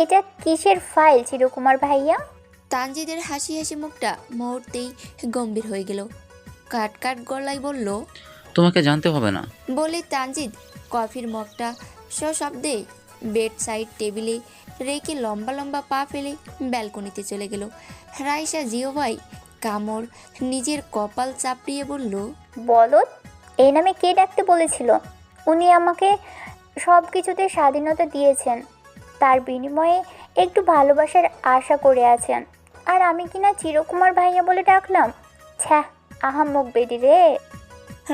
এটা কিসের ফাইল চিরকুমার ভাইয়া? তানজিদের হাসি হাসি মুখটা মুহূর্তেই গম্ভীর হয়ে গেল। কাট কাট গলায় বলল তোমাকে জানতে হবে না। বলে তানজিদ কফির মগটা সশব্দে বেড সাইড টেবিলে রেখে লম্বা লম্বা পা ফেলে ব্যালকনিতে চলে গেল। রাইসা জিও ভাই কামড় নিজের কপাল চাপড়িয়ে বলল বলত এই নামে কে ডাকতে বলেছিল? উনি আমাকে সব কিছুতে স্বাধীনতা দিয়েছেন। তার বিনিময়ে একটু ভালোবাসার আশা করে আছেন। আর আমি কিনা চিরকুমার ভাইয়া বলে ডাকলাম? ছ্যা আহাম্মক বেদি রে।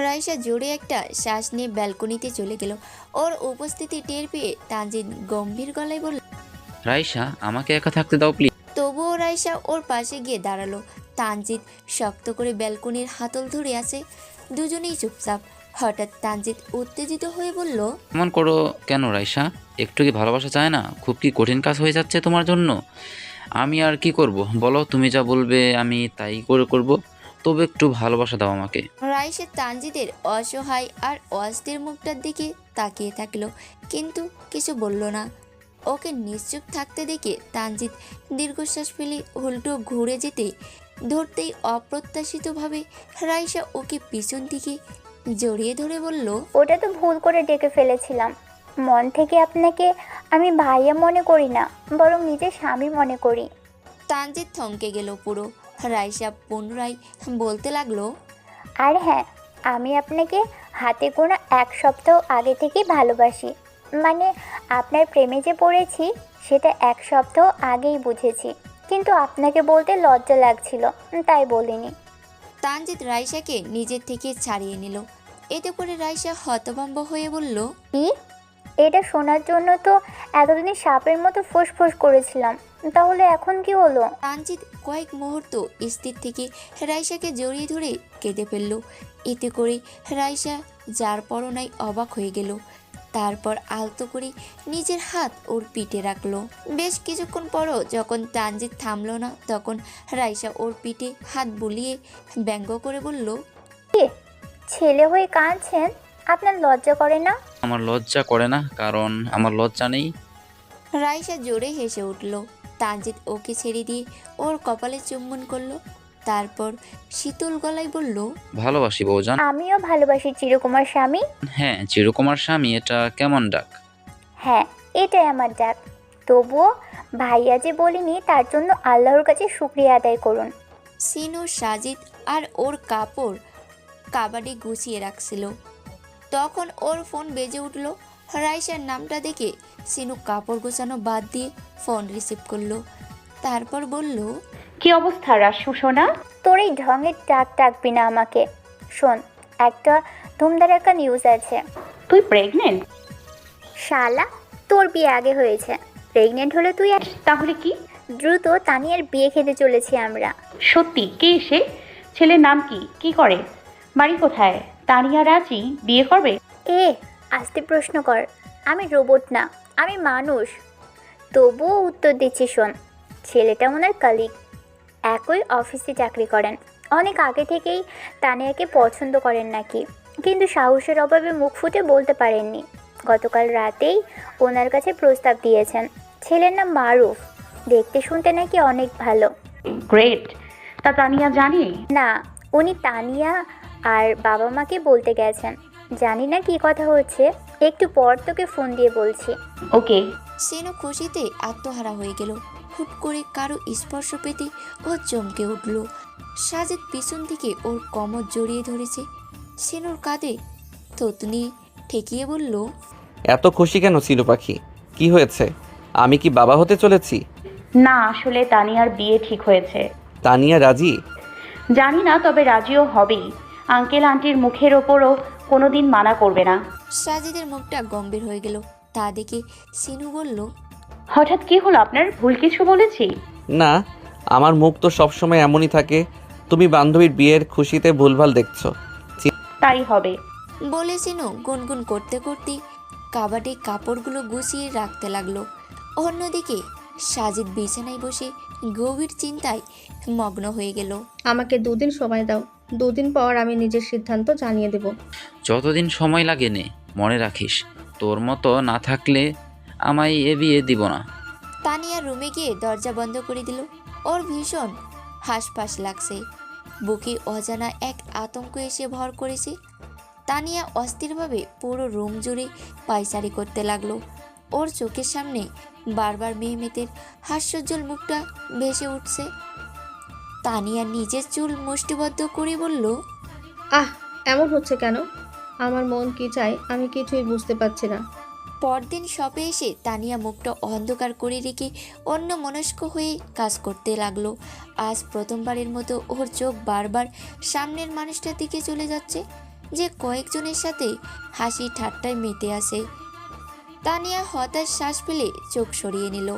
রাইসা জোরে একটা শ্বাস নিয়ে ব্যালকনিতে চলে গেল। ওর উপস্থিতি টের পেয়ে তানজিদ গম্ভীর গলায় বলল রাইসা আমাকে একা থাকতে দাও প্লিজ। তবুও রাইসা ওর পাশে গিয়ে দাঁড়াল। তানজিৎ শক্ত করে ব্যালকনির হাতল ধরে আছে। দুজনেই চুপচাপ হঠাৎ তানজিৎ উত্তেজিত হয়ে বলল এমন করো কেন রাইসা? একটু কি ভালোবাসা চায় না? খুব কি কঠিন কাজ হয়ে যাচ্ছে তোমার জন্য? আমি আর কি করব? বলো তুমি যা বলবে আমি তাই করে করব। তবে একটু ভালোবাসা দাও আমাকে। রাইসা তানজিদের অসহায় আর অস্থির মুখটার দিকে তাকিয়ে থাকল কিন্তু কিছু বলল না। ওকে নিশ্চুপ থাকতে দেখে তানজিৎ দীর্ঘশ্বাস ফেলে উল্টো ঘুরে যেতে ধরতেই অপ্রত্যাশিতভাবে রাইসা ওকে পিছন দিকে জড়িয়ে ধরে বলল ওটা তো ভুল করে ডেকে ফেলেছিলাম। মন থেকে আপনাকে আমি ভাইয়া মনে করি না বরং নিজের স্বামী মনে করি। তানজিৎ থমকে গেল পুরো। রাইসা পুনরায় বলতে লাগল আর হ্যাঁ আমি আপনাকে হাতে গোনা এক সপ্তাহ আগে থেকেই ভালোবাসি। মানে আপনার প্রেমে যে পড়েছি সেটা এক সপ্তাহ আগেই বুঝেছি। কিন্তু আপনাকে বলতে লজ্জা লাগছিল তাই বলিনি। তানজিৎ রাইসাকে নিজের থেকে ছাড়িয়ে নিল। এতে করে রাইসা হতভম্ব হয়ে বলল কি? এটা শোনার জন্য তো এতদিন সাপের মতো ফুসফুস করেছিলাম। তাহলে এখন কি হলো? তানজিৎ কয়েক মুহূর্ত স্থির থেকে রাইসাকে জড়িয়ে ধরে কেঁদে ফেলল। এতে করে রাইসা যার পরনাই অবাক হয়ে গেল। তারপর আলতো করে নিজের হাত ওর পিঠে রাখল। বেশ কিছুক্ষণ পরও যখন তানজিৎ থামলো না তখন রাইসা ওর পিঠে হাত বুলিয়ে ব্যঙ্গ করে বলল ছেলে হয়ে কাঁদছেন? আপনার লজ্জা করে না? আমার লজ্জা করে না কারণ আমার লজ্জা নেই। রাইসা জোরে হেসে উঠল। তানজিৎ ওকে ছেড়ে দিয়ে ওর কপালে চুম্বন করল। তারপর শীতল গলায় বলল ভালোবাসি বৌজান আমিও ভালোবাসি চিরকুমার স্বামী। হ্যাঁ চিরকুমার স্বামী এটা কেমন ডাক? হ্যাঁ এটাই আমার ডাক। তবুও ভাইয়া যে বলিনি তার জন্য আল্লাহর কাছে শুক্রিয়া আদায় করুন। সিনু সাজিদ আর ওর কাপড় কাবাডি গুছিয়ে রাখছিল। তখন ওর ফোন বেজে উঠল। রাইসার নামটা দেখে সিনু কাপড় গোছানো বাদ দিয়ে ফোন রিসিভ করল। তারপর বলল কি অবস্থা রাসু সোনা? তোর এই ঢঙের ডাক ডাকবি না আমাকে। শোন একটা ধুমধারাক্কা নিউজ আছে। তুই প্রেগনেন্ট শালা তোর বিয়ে আগে হয়েছে। প্রেগনেন্ট হলে তুই এক- তাহলে কি? দ্রুত তানিয়ার বিয়ে খেতে চলেছি আমরা। সত্যি কে সে? ছেলের নাম কি? কি করে? বাড়ি কোথায়? তানিয়া রাজি বিয়ে করবে? এ আস্তে প্রশ্ন কর। আমি রোবট না আমি মানুষ। তবুও উত্তর দিচ্ছি শোন ছেলেটা ওনার কালিগ একই অফিসে চাকরি করেন। অনেক আগে থেকেই তানিয়াকে পছন্দ করেন নাকি। কিন্তু সাহসের অভাবে মুখ ফুটে বলতে পারেননি। গতকাল রাতেই ওনার কাছে প্রস্তাব দিয়েছেন। ছেলের নাম মারুফ। দেখতে শুনতে নাকি অনেক ভালো। গ্রেট তা তানিয়া জানি? না উনি তানিয়া আর বাবা মাকে বলতে গেছেন। জানি না কি কথা হচ্ছে। একটু পর তোকে ফোন দিয়ে বলছি। ওকে সিনু খুশিতে আত্মহারা হয়ে গেল। হুট করে কারও স্পর্শ পেতে ও চমকে উঠল। সাজিদ পিছন থেকে ওর কমর জড়িয়ে ধরেছে। সেনুর কাঁধে থতনি ঠেকিয়ে বলল এত খুশি কেন চিলু পাখি? কি হয়েছে? আমি কি বাবা হতে চলেছি? না আসলে তানিয়ার বিয়ে ঠিক হয়েছে। তানিয়া রাজি? জানি না তবে রাজিও হবেই। আঙ্কেল আন্টির মুখের ওপরও কোনোদিন মানা করবে না। সাজিদের মুখটা গম্ভীর হয়ে গেল। তা দেখে সিনু বলল হঠাৎ কি হলো? আপনার ভুল কিছু বলেছি? না আমার মুখ তো সবসময় এমনই থাকে। তুমি বান্ধবীর বিয়ের খুশিতে ভুলভাল দেখছ। তাই হবে। বলে সিনু গুনগুন করতে করতে কাবাডি কাপড়গুলো গুছিয়ে রাখতে লাগল। অন্যদিকে সাজিদ বিছানায় বসে গভীর চিন্তায় মগ্ন হয়ে গেল। আমাকে দুদিন সময় দাও। দুদিন পর আমি নিজের সিদ্ধান্ত জানিয়ে দেব। যতদিন সময় লাগে নে মনে রাখিস তোর মতো না থাকলে আমায় এ বিয়ে দিব না। তানিয়া রুমে গিয়ে দরজা বন্ধ করে দিল। ওর ভীষণ হাঁসফাঁস লাগছে। বুকে অজানা এক আতঙ্ক এসে ভর করেছে। তানিয়া অস্থিরভাবে পুরো রুম জুড়ে পায়চারি করতে লাগল। ওর চোখের সামনে বারবার মেহমেতের হাস্যজ্জ্বল মুখটা ভেসে উঠছে। তানিয়া নিজের চুল মুষ্টিবদ্ধ করে বলল আহ এমন হচ্ছে কেন? আমার মন কি চায় আমি কিছুই বুঝতে পারছি না। পরদিন শপে এসে তানিয়া মুখটা অন্ধকার করে রেখে অন্য মনস্ক হয়ে কাজ করতে লাগল। আজ প্রথমবারের মতো ওর চোখ বারবার সামনের মানুষটার দিকে চলে যাচ্ছে, যে কয়েকজনের সাথে হাসি ঠাট্টায় মেতে আসে তানিয়া হতাশ শ্বাস ফেলে চোখ সরিয়ে নিল।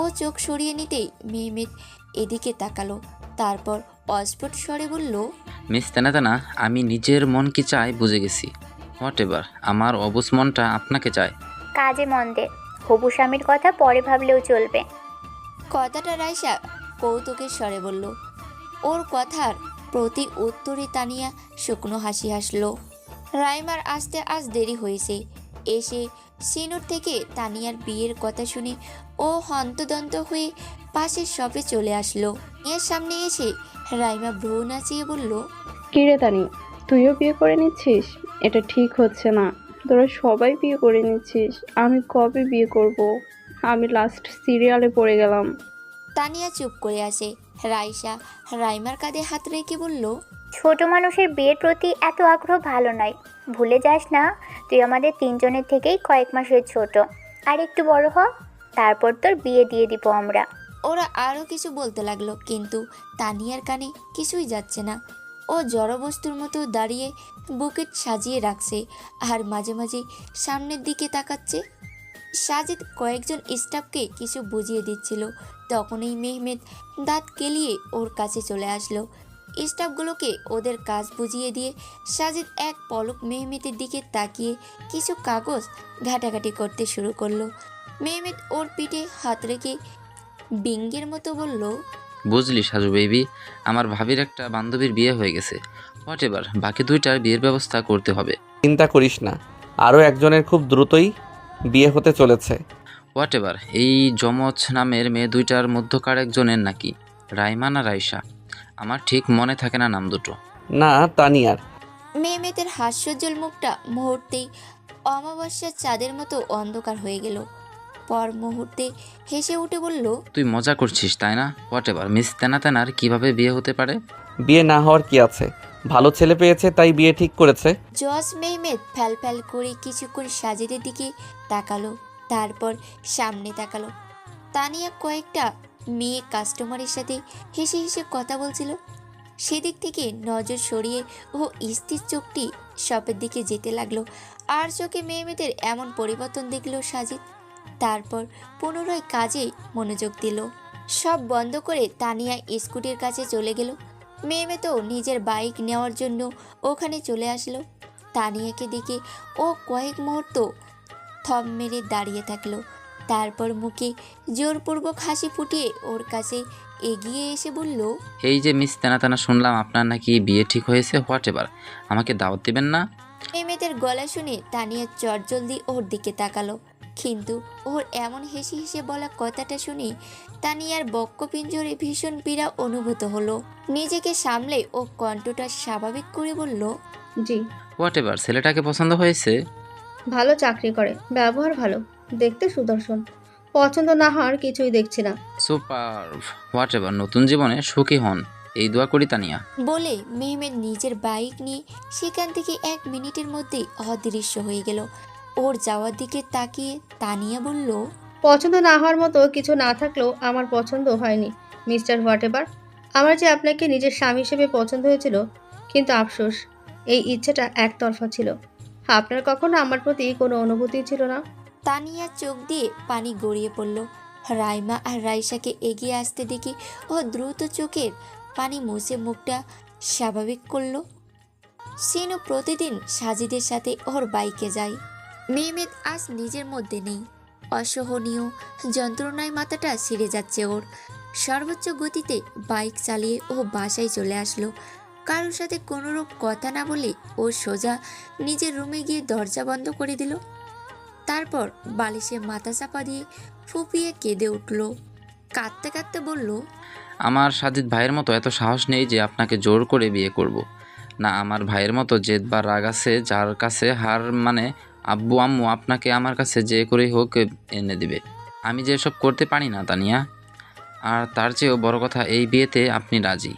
ও চোখ সরিয়ে নিতেই মেহমেদ এদিকে তাকালো। তারপর অস্ফুট স্বরে বলল, মিস তেনা তেনা আমি নিজের মন কি চাই বুঝে গেছি। Whatever? আমার অবুজ মনটা আপনাকে চায়। কাজে মন দে। হবু স্বামীর কথা পরে ভাবলেও চলবে। কথাটা রাইসা কৌতুকের স্বরে বলল। ওর কথার প্রতি উত্তরে তানিয়া শুকনো হাসি হাসলো। রাইমার আসতে আজ দেরি হয়েছে। এসে সিনুর থেকে তানিয়ার বিয়ের কথা শুনে ও হন্তদন্ত হয়ে পাশের শপে চলে আসলো। এর সামনে এসে রাইমা ভ্রু নাচিয়ে বলল কিরে তানি তুইও বিয়ে করে নিচ্ছিস? এটা ঠিক হচ্ছে না। তোরা সবাই বিয়ে করে নিচ্ছিস। আমি কবে বিয়ে করব? আমি লাস্ট সিরিয়ালে পড়ে গেলাম। তানিয়া চুপ করে আসে রাইসা রাইমার কাঁধে হাত রেখে বলল ছোট মানুষের বিয়ের প্রতি এত আগ্রহ ভালো নয়। ভুলে যাস না তুই আমাদের তিনজনের থেকেই কয়েক মাসের ছোট। আর একটু বড় হ তারপর তোর বিয়ে দিয়ে দিব আমরা। ওরা আরও কিছু বলতে লাগল কিন্তু তানিয়ার কানে কিছুই যাচ্ছে না। ও জড়বস্তুর মতো দাঁড়িয়ে বুকেট সাজিয়ে রাখছে আর মাঝে মাঝে সামনের দিকে তাকাচ্ছে। সাজিদ কয়েকজন স্টাফকে কিছু বুঝিয়ে দিচ্ছিল। তখনই মেহমেদ দাঁত কেলিয়ে ওর কাছে চলে আসলো। স্টাফগুলোকে ওদের কাজ বুঝিয়ে দিয়ে সাজিদ এক পলক মেহমেদের দিকে তাকিয়ে কিছু কাগজ ঘাটাঘাটি করতে শুরু করল। মেহমেদ ওর পিঠে হাত রেখে বিঙ্গের মতো বলল বুঝলি সাজু বেবি আমার ভাবির একটা বান্ধবীর বিয়ে হয়ে গেছে। হোয়াট এভার বাকি দুইটার বিয়ের ব্যবস্থা করতে হবে। চিন্তা করিস না আরও একজনের খুব দ্রুতই বিয়ে হতে চলেছে। হোয়াট এভার এই যমজ নামের মেয়ে দুইটার মধ্যকার একজনের নাকি রাইমা না রাইসা আমার ঠিক মনে থাকে না নাম দুটো। না তানিয়ার। মেয়েদের হাস্যজ্জ্বল মুখটা মুহূর্তেই অমাবস্যার চাঁদের মতো অন্ধকার হয়ে গেল। পর মুহূর্তে হেসে উঠে বলল তুই মজা করছিস তাই না? হোয়াট এভার মিস তেনা তেনার কীভাবে বিয়ে হতে পারে? বিয়ে না হওয়ার কি আছে? ভালো ছেলে পেয়েছে তাই বিয়ে ঠিক করেছে। জজ মেহমেদ ফ্যাল ফ্যাল করে কিছুক্ষণ সাজিদের দিকে তাকালো তারপর সামনে তাকালো। তানিয়া কয়েকটা মেয়ে কাস্টমারের সাথে হেসে হেসে কথা বলছিল। সেদিক থেকে নজর সরিয়ে ও স্থির চোখটি শপের দিকে যেতে লাগল। আর চোখে মেয়েমেদের এমন পরিবর্তন দেখল সাজিদ। তারপর পুনরায় কাজে মনোযোগ দিল। সব বন্ধ করে তানিয়া স্কুটির কাছে চলে গেল। মেয়ে তো নিজের বাইক নেওয়ার জন্য ওখানে চলে আসলো। তানিয়াকে দেখে ও কয়েক মুহূর্ত থম মেরে দাঁড়িয়ে থাকল। তারপর মুখে জোরপূর্বক হাসি ফুটিয়ে ওর কাছে এগিয়ে এসে বলল এই যে মিস তেনা তেনা শুনলাম আপনার নাকি বিয়ে ঠিক হয়েছে হোয়াট এভার? আমাকে দাওয়াত দিবেন না? মেয়েদের গলা শুনে তানিয়া চটজলদি ওর দিকে তাকালো। কিন্তু ওর এমন হেসে হেসে বলা কথাটা শুনে তানিয়ার বক্কপিঞ্জরে ভীষণ পীড়া অনুভূত হলো। নিজেকে সামলে ও কণ্ঠটা স্বাভাবিক করে বলল জি। হোয়াট এভার ছেলেটাকে পছন্দ হয়েছে? ভালো চাকরি করে ব্যবহার ভালো দেখতে সুদর্শন। পছন্দ না হওয়ার কিছুই দেখছি না। সুপার হোয়াট এভার নতুন জীবনে সুখী হন এই দোয়া করি তানিয়া। বলে মেহমেদ নিজের বাইক নিয়ে সেখান থেকে এক মিনিটের মধ্যেই অদৃশ্য হয়ে গেল। ওর যাওয়ার দিকে তাকিয়ে তানিয়া বলল পছন্দ না হওয়ার মতো কিছু না থাকলেও আমার পছন্দ হয়নি মিস্টার হোয়াটেভার। আমার যে আপনাকে নিজের স্বামী হিসেবে পছন্দ হয়েছিল কিন্তু আফসোস এই ইচ্ছেটা একতরফা ছিল। আপনার কখনো আমার প্রতি কোনো অনুভূতি ছিল না? তানিয়া চোখ দিয়ে পানি গড়িয়ে পড়ল। রাইমা আর রাইসাকে এগিয়ে আসতে দেখি ও দ্রুত চোখের পানি মুছে মুখটা স্বাভাবিক করল। সিনু প্রতিদিন সাজিদের সাথে ওর বাইকে যায়। মেহমেদ আজ নিজের মধ্যে নেই। অসহনীয়, যন্ত্রণায় মাথাটা ছিঁড়ে যাচ্ছে ওর। সর্বোচ্চ গতিতে বাইক চালিয়ে ও বাসায় চলে আসলো। কারোর সাথে কোনোরূপ কথা না বলে ও সোজা নিজের রুমে গিয়ে দরজা বন্ধ করে দিল। তারপর বালিশে মাথা চাপা দিয়ে ফুপিয়ে কেঁদে উঠল। কাঁদতে কাঁদতে বলল, আমার সাজিদ ভাইয়ের মতো এত সাহস নেই যে আপনাকে জোর করে বিয়ে করব। না, আমার ভাইয়ের মতো জেদ বা রাগ আছে যার কাছে হার মানে আব্বু, আম্মু আপনাকে আমার কাছে যে করেই হোক এনে দিবে। আমি যে এসব করতে পারি না, তানিয়া। আর তার চেয়েও বড় কথা, এই বিয়েতে আপনি রাজি।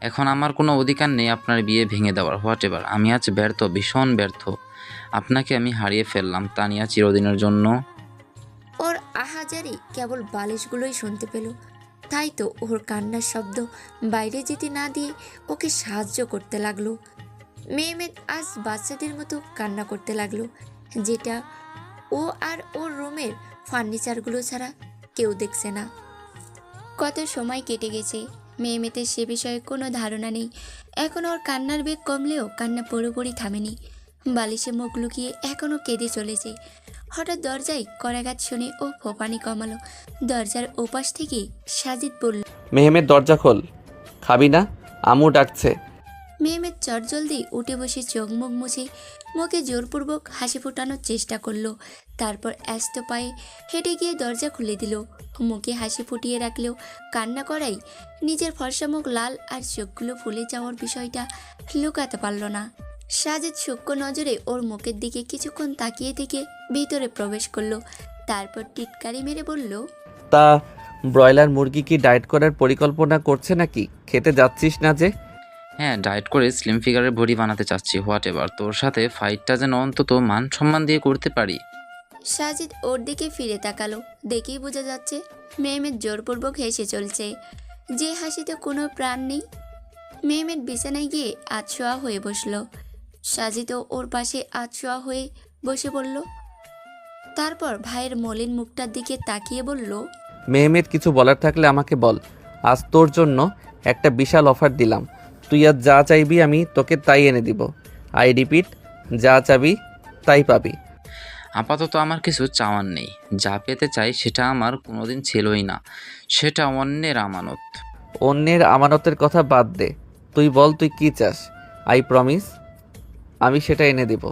এখন আমার কোনো অধিকার নেই আপনার বিয়ে ভেঙে দেওয়ার হোয়াট এভার আমি আজ ব্যর্থ, ভীষণ ব্যর্থ। আপনাকে আমি হারিয়ে ফেললাম, তানিয়া, চিরদিনের জন্য। ওর আহাজারি কেবল বালিশগুলোই শুনতে পেল। তাই তো ওর কান্নার শব্দ বাইরে যেতে না দিয়ে ওকে সাহায্য করতে লাগল। মেয়েমেদ আজ বাচ্চাদের মতো কান্না করতে লাগল। যেটা ও আর ওর রুমের ফার্নিচারগুলো ছাড়া কেউ দেখছে না। কত সময় কেটে গেছে মেয়েমেতের সে বিষয়ে কোনো ধারণা নেই। এখন ওর কান্নার বেগ কমলেও কান্না পুরোপুরি থামেনি। বালিশে মুখ লুকিয়ে এখনও কেঁদে চলেছে। হঠাৎ দরজায় করাঘাত শুনে ও ফোপানি কমালো। দরজার ওপাশ থেকে সাজিদ বলল মেহেমের দরজা খোল। খাবি না আমু ডাকছে। মেয়েমের চটজলদি উঠে বসে চোখ মুখ মুছে মুখে জোরপূর্বক হাসি ফোটানোর চেষ্টা করল। তারপর ব্যস্ত পায়ে হেঁটে গিয়ে দরজা খুলে দিল। মুখে হাসি ফুটিয়ে রাখলেও কান্না করাই নিজের ফর্সা মুখ লাল আর চোখগুলো ফুলে যাওয়ার বিষয়টা লুকাতে পারল না। সাজেদ সূক্ষ্ম নজরে ওর মুখের দিকে কিছুক্ষণ তাকিয়ে থেকে ভিতরে প্রবেশ করল। তারপর টিটকারি মেরে বলল, তা ব্রয়লার মুরগি কি ডায়েট করার পরিকল্পনা করছে নাকি? খেতে যাচ্ছিস না যে? হ্যাঁ ডায়েট করে স্লিম ফিগারের বডি বানাতে চাচ্ছি হোয়াট এভার তোর সাথে ফাইটটা যেন অন্তত মান সম্মান দিয়ে করতে পারি। সাজিদ ওর দিকে ফিরে তাকালো দেখেই বোঝা যাচ্ছে মেহমেদ জোরপূর্বক হেসে চলছে। যে হাসিতে কোনো প্রাণ নেই মেহমেদ বিছানায় গিয়ে আতশোয়া হয়ে বসল। সাজিদও ওর পাশে আতশোয়া হয়ে বসে পড়ল। তারপর ভাইয়ের মলিন মুখটার দিকে তাকিয়ে বলল মেহমেদ কিছু বলার থাকলে আমাকে বল। আজ তোর জন্য একটা বিশাল অফার দিলাম। তুই আজ যা চাইবি আমি তোকে তাই এনে দিব। আই রিপিট যা চাবি তাই পাবি। আপাতত আমার কিছু চাওয়ার নেই। যা পেতে চাই সেটা আমার কোনোদিন ছিলই না। সেটা অন্যের আমানত। অন্যের আমানতের কথা বাদ দে। তুই বল তুই কি চাস। আই প্রমিস আমি সেটা এনে দেব।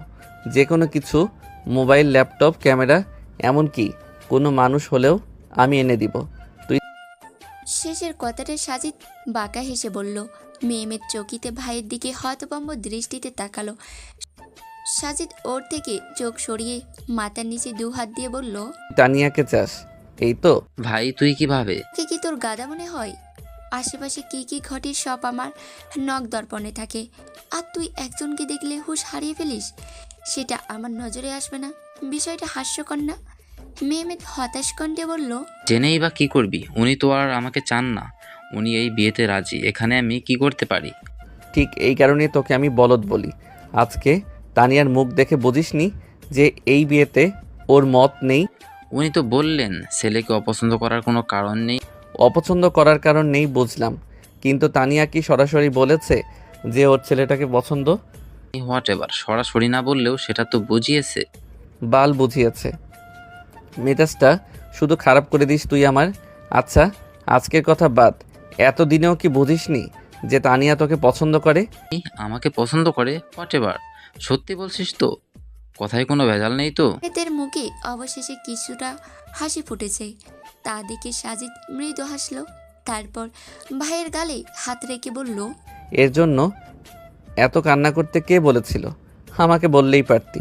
যে কোনো কিছু মোবাইল ল্যাপটপ ক্যামেরা এমনকি কোনো মানুষ হলেও আমি এনে দিব। তুই শেষের কথাটা সাজিদ বাঁকা হেসে বলল মেয়েমের চকিতে ভাইয়ের দিকে হতভম্ব দৃষ্টিতে তাকালো। সাজিদ ওর থেকে চোখ সরিয়ে মাথার নিচে দু হাত দিয়ে বলল তানিয়াকে চাস এই তো। ভাই তুই কীভাবে? কে কি তোর গাদা মনে হয়? আশেপাশে কি কি ঘটে সব আমার নখ দর্পণে থাকে। আর তুই একজনকে দেখলে হুশ হারিয়ে ফেলিস? সেটা আমার নজরে আসবে না। বিষয়টা হাস্যকর না? মেয়েমেদ হতাশ কণ্ঠে বলল জেনেই বা কি করবি? উনি তো আর আমাকে চান না। উনি এই বিয়েতে রাজি এখানে আমি কি করতে পারি? ঠিক এই কারণে তোকে আমি বলদ বলি। আজকে তানিয়ার মুখ দেখে বুঝিসনি যে এই বিয়েতে ওর মত নেই? উনি তো বললেন ছেলেকে অপছন্দ করার কোনো কারণ নেই। অপছন্দ করার কারণ নেই বুঝলাম। কিন্তু তানিয়া কি সরাসরি বলেছে যে ওর ছেলেটাকে পছন্দ? হোয়াট এভার সরাসরি না বললেও সেটা তো বুঝিয়েছে। বাল বুঝিয়েছে। মেজাজটা শুধু খারাপ করে দিস তুই আমার। আচ্ছা আজকের কথা বাদ। এতদিনেও কি বুঝিসনি যে তানিয়া তোকে পছন্দ করে? আমাকে পছন্দ করে হোয়াট সত্যি বলছিস তো কথায় কোনো ভেজাল নেই তো? এদের মুখে অবশেষে কিছুটা হাসি ফুটেছে। তা দেখে সাজিদ মৃদু হাসলো তারপর ভাইয়ের গালে হাত রেখে বলল এর জন্য এত কান্না করতে কে বলেছিল? আমাকে বললেই পারতি।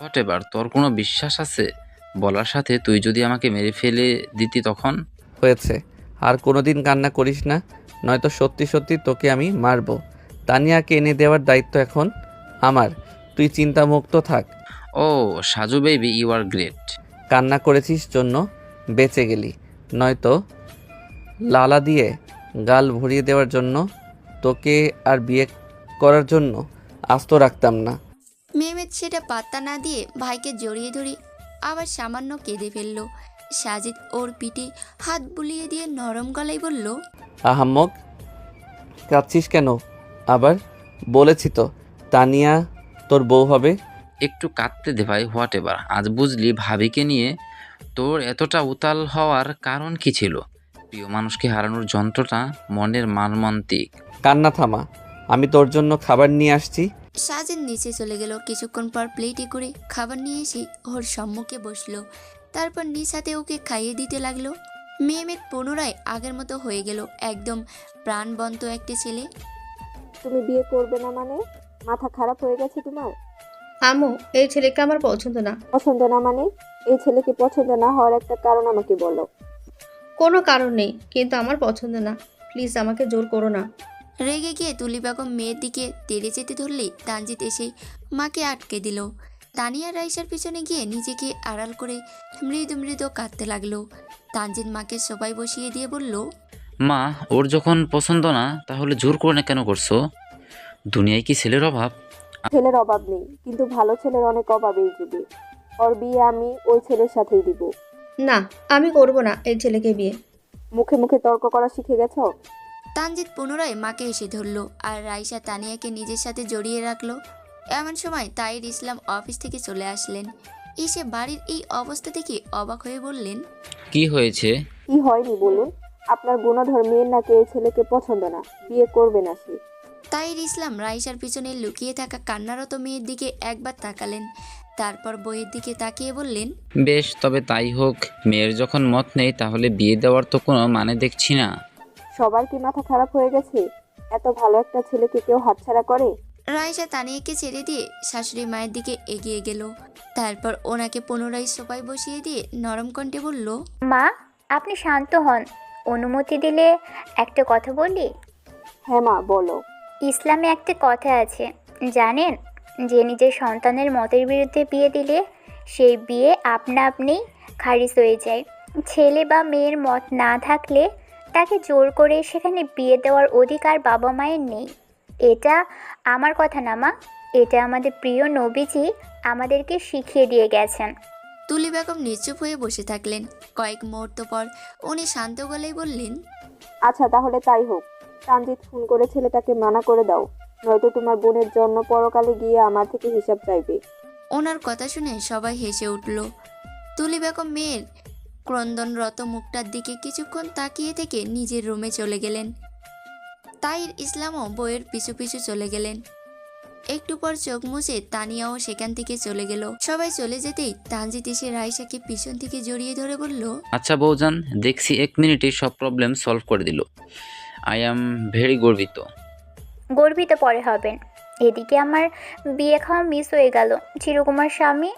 হোয়াট তোর কোনো বিশ্বাস আছে? বলার সাথে তুই যদি আমাকে মেরে ফেলে দিতি তখন? হয়েছে। আর কোনো দিন কান্না করিস না নয়তো সত্যি সত্যি তোকে আমি মারবো। তানিয়াকে এনে দেওয়ার দায়িত্ব এখন আমার। তুই চিন্তামুক্ত থাক। ও Saju baby you are great কান্না করেছিস জন্য বেঁচে গেলি নয়তো লালা দিয়ে গাল ভরিয়ে দেওয়ার জন্য তোকে আর বিয়ে করার জন্য আস্ত রাখতাম না। মেহমেদ সেটা পাত্তা না দিয়ে ভাইকে জড়িয়ে ধরে আবার সামান্য কেঁদে ফেলল। সাজিদ ওর পিঠে হাত বুলিয়ে দিয়ে নরম গলায় বলল আহাম্মক কাঁদছিস কেন? আবার বলেছি তো তানিয়া তোর বউ হবে। একটু কাঁদতে দে ভাই হোয়াট এভার আজ বুঝলি ভাবিকে নিয়ে তোর এতটা উতাল হওয়ার কারণ কি ছিল? প্রিয় মানুষকে হারানোর যন্ত্রটা মনের মানমান্তিক। কান্না থামা আমি তোর জন্য খাবার নিয়ে আসছি। সাজিদ নিচে চলে গেল। কিছুক্ষণ পর প্লেটে করে খাবার নিয়ে এসে ওর সম্মুখে বসল। তারপর নিজ হাতে ওকে খাইয়ে দিতে লাগল। মেহমেদ পুনরায় আগের মতো হয়ে গেল একদম প্রাণবন্ত একটি ছেলে। তুমি বিয়ে করবে না মানে? মাথা খারাপ হয়ে গেছে তোমার? আমু এই ছেলেকে আমার পছন্দ না। পছন্দ না মানে? এই ছেলেকে পছন্দ না হওয়ার একটা কারণ আমাকে বলো। কোনো কারণ নেই কিন্তু আমার পছন্দ না। প্লিজ আমাকে জোর করো না। রেগে গিয়ে তুলি বেগম মেয়ের দিকে তেড়ে যেতে ধরলে তানজিৎ এসে মাকে আটকে দিল। তানিয়া রাইসার পিছনে গিয়ে নিজেকে আড়াল করে মৃদু মৃদু কাঁদতে লাগল। তানজিৎ মাকে সবাই বসিয়ে দিয়ে বলল মা ওর যখন পছন্দ না তাহলে জোর করে না কেন করছ? দুনিয়ায় কি ছেলের অভাব? ছেলের অভাব নেই কিন্তু ভালো ছেলের অনেক অভাব এই যুগে। ওর বিয়ে আমি ওই ছেলের সাথেই দিব। না আমি করব না এই ছেলেকে বিয়ে। মুখে মুখে তর্ক করা শিখে গেছো? তানজিৎ পুনরায় মাকে এসে ধরলো আর রাইসা তানিয়াকে নিজের সাথে জড়িয়ে রাখল। এমন সময় তাইর ইসলাম অফিস থেকে চলে আসলেন। এসে বাড়ির এই অবস্থা দেখে অবাক হয়ে বললেন কি হয়েছে? কি হয়নি বলুন আপনার গুণধর মেয়ের নাকি এই ছেলেকে পছন্দ না বিয়ে করবে না সে। তাইর ইসলাম রাইসার পিছনে লুকিয়ে থাকা কান্নারত মেয়ের দিকে একবার তাকালেন। তারপর বইয়ের দিকে তাকিয়ে বললেন বেশ তবে তাই হোক মেয়ের যখন মত নেই তাহলে বিয়ে দেওয়ার তো কোনো মানে দেখছি না। সবার কি মাথা খারাপ হয়ে গেছে? এত ভালো একটা ছেলেকে কেউ হাতছাড়া করে? রাইসা তানিয়াকে ছেড়ে দিয়ে শাশুড়ি মায়ের দিকে এগিয়ে গেল। তারপর ওনাকে পুনরায় সোফায় বসিয়ে দিয়ে নরম কণ্ঠে বলল মা আপনি শান্ত হন। অনুমতি দিলে একটা কথা বলি? হ্যাঁ মা বলো। ইসলামে একটা কথা আছে। জানেন যে নিজের সন্তানের মতের বিরুদ্ধে বিয়ে দিলে সেই বিয়ে আপনা আপনি খারিজ হয়ে যায়। ছেলে বা মেয়ের মত না থাকলে তাকে জোর করে সেখানে বিয়ে দেওয়ার অধিকার বাবা মায়ের নেই। এটা আমার কথা না মা। এটা আমাদের প্রিয় নবীজি আমাদেরকে শিখিয়ে দিয়ে গেছেন। তুলি বেগম নিশ্চুপ হয়ে বসে থাকলেন। কয়েক মুহূর্ত পর উনি শান্ত গলায় বললেন আচ্ছা তাহলে তাই হোক। তানজিৎ ফোন করে ছেলেটাকে মানা করে দাও। নয়তো তোমার বোনের জন্য পরকালে গিয়ে আমার থেকে হিসাব চাইবে। ওনার কথা শুনে সবাই হেসে উঠল। তুলি বেগম মেয়ের ক্রন্দনরত মুখটার দিকে কিছুক্ষণ তাকিয়ে থেকে নিজের রুমে চলে গেলেন। তাইর ইসলামও বইয়ের পিছু পিছু চলে গেলেন। একটু পর চোখ মুছে তানিয়াও সেখান থেকে চলে গেল। সবাই চলে যেতেই তানজিৎ এসে রাইসাকে পিছন থেকে জড়িয়ে ধরে বলল আচ্ছা বৌজান দেখছি এক মিনিটে সব প্রবলেম সলভ করে দিল। আই অ্যাম ভেরি গর্বিত। গর্বিত পরে হবেন। এদিকে আমার বিয়ে খাওয়া মিস হয়ে গেল। চিরকুমার স্বামী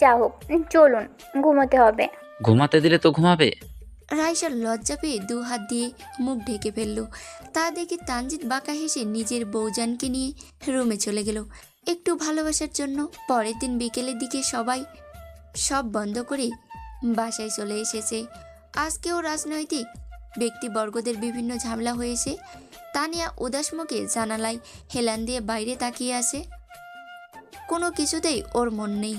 যা হোক চলুন ঘুমোতে হবে। ঘুমাতে দিলে তো ঘুমাবে। রাইসার লজ্জা পেয়ে দু হাত দিয়ে মুখ ঢেকে ফেলল। তা দেখে তানজিৎ বাঁকা হেসে নিজের বউজানকে নিয়ে রুমে চলে গেল। একটু ভালোবাসার জন্য পরের দিন বিকেলের দিকে সবাই সব বন্ধ করে বাসায় চলে এসেছে। আজকেও রাজনৈতিক ব্যক্তিবর্গদের বিভিন্ন ঝামেলা হয়েছে। তানিয়া উদাস মুখে জানালায় হেলান দিয়ে বাইরে তাকিয়ে আছে। কোনো কিছুতেই ওর মন নেই।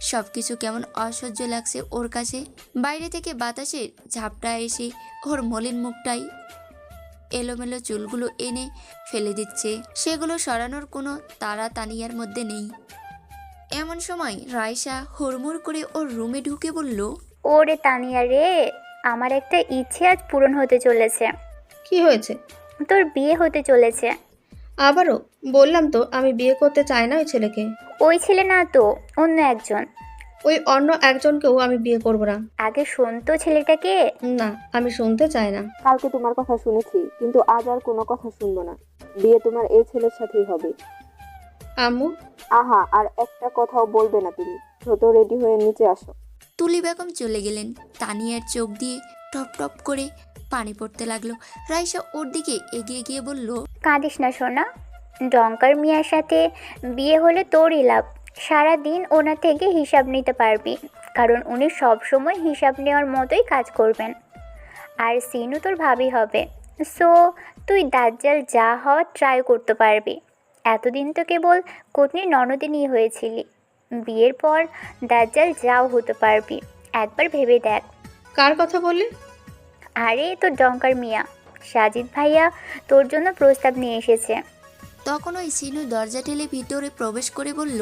সব কিছু কেমন অসহ্য লাগছে ওর কাছে। বাইরে থেকে বাতাসের ঝাপটা এসে ওর মলিন মুখটাই এলোমেলো চুলগুলো এনে ফেলে দিচ্ছে। সেগুলো সরানোর কোনো তারা তানিয়ার মধ্যে নেই। এমন সময় রায়সা হুড়মুড় করে ওর রুমে ঢুকে বলল ওরে তানিয়া রে আমার একটা ইচ্ছে আজ পূরণ হতে চলেছে। কি হয়েছে? তোর বিয়ে হতে চলেছে। আবারও? বললাম তো আমি বিয়ে করতে চাই না ওই ছেলেকে। ওই ছেলে না তো অন্য একজন। ওই অন্য একজনকেও আমি বিয়ে করব না। আগে শোন তো ছেলেটাকে? না আমি শুনতে চাই না। কালকে তোমার কথা শুনেছি কিন্তু আজ আর কোনো কথা শুনব না। বিয়ে তোমার এই ছেলের সাথেই হবে। আম্মু? আহা আর একটা কথাও বলবে না তুমি। ছোট রেডি হয়ে নিচে আসো। তুলি বেগম চলে গেলেন। তানিয়ার চোখ দিয়ে টপ টপ করে পানি পড়তে লাগল। রাইসা ওর দিকে এগিয়ে গিয়ে বলল কাঁদিস না সোনা। ডঙ্কার মিয়ার সাথে বিয়ে হলে তোরই লাভ। সারা দিন ওনার থেকে হিসাব নিতে পারবি কারণ উনি সব সময় হিসাব নেওয়ার মতোই কাজ করবেন। আর সিনু তোর ভাবি হবে সো তুই দাজ্জাল যা হওয়ার ট্রাই করতে পারবি। এতদিন তো কেবল কোটনি ননদিনই হয়েছিলি। বিয়ের পর দাজ্জাল যাও হতে পারবি। একবার ভেবে দেখ। কার কথা বললে? আরে তোর ডঙ্কার মিয়া। সাজিদ ভাইয়া তোর জন্য প্রস্তাব নিয়ে এসেছে। তখন ওই সিনু দরজা ঠেলে ভিতরে প্রবেশ করে বলল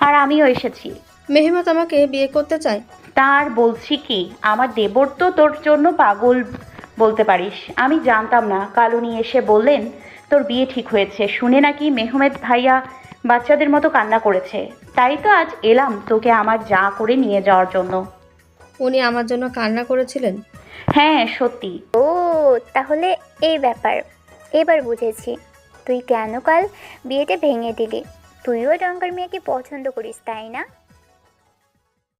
আর আমিও এসেছি। মেহমত আমাকে বিয়ে করতে চায়। তার বলছি কি আমার দেবর তো তোর জন্য পাগল বলতে পারিস। আমি জানতাম না। কালুনি এসে বললেন তোর বিয়ে ঠিক হয়েছে। শুনে নাকি মেহমেদ ভাইয়া বাচ্চাদের মতো কান্না করেছে। তাই তো আজ এলাম তোকে আমার যা করে নিয়ে যাওয়ার জন্য। উনি আমার জন্য কান্না করেছিলেন? হ্যাঁ সত্যি। ও তাহলে এই ব্যাপার। এবার বুঝেছি। তুই কেন কাল বিয়েটা ভেঙে দিলি? তুইও ডঙ্কার মেয়েকে পছন্দ করিস তাই না?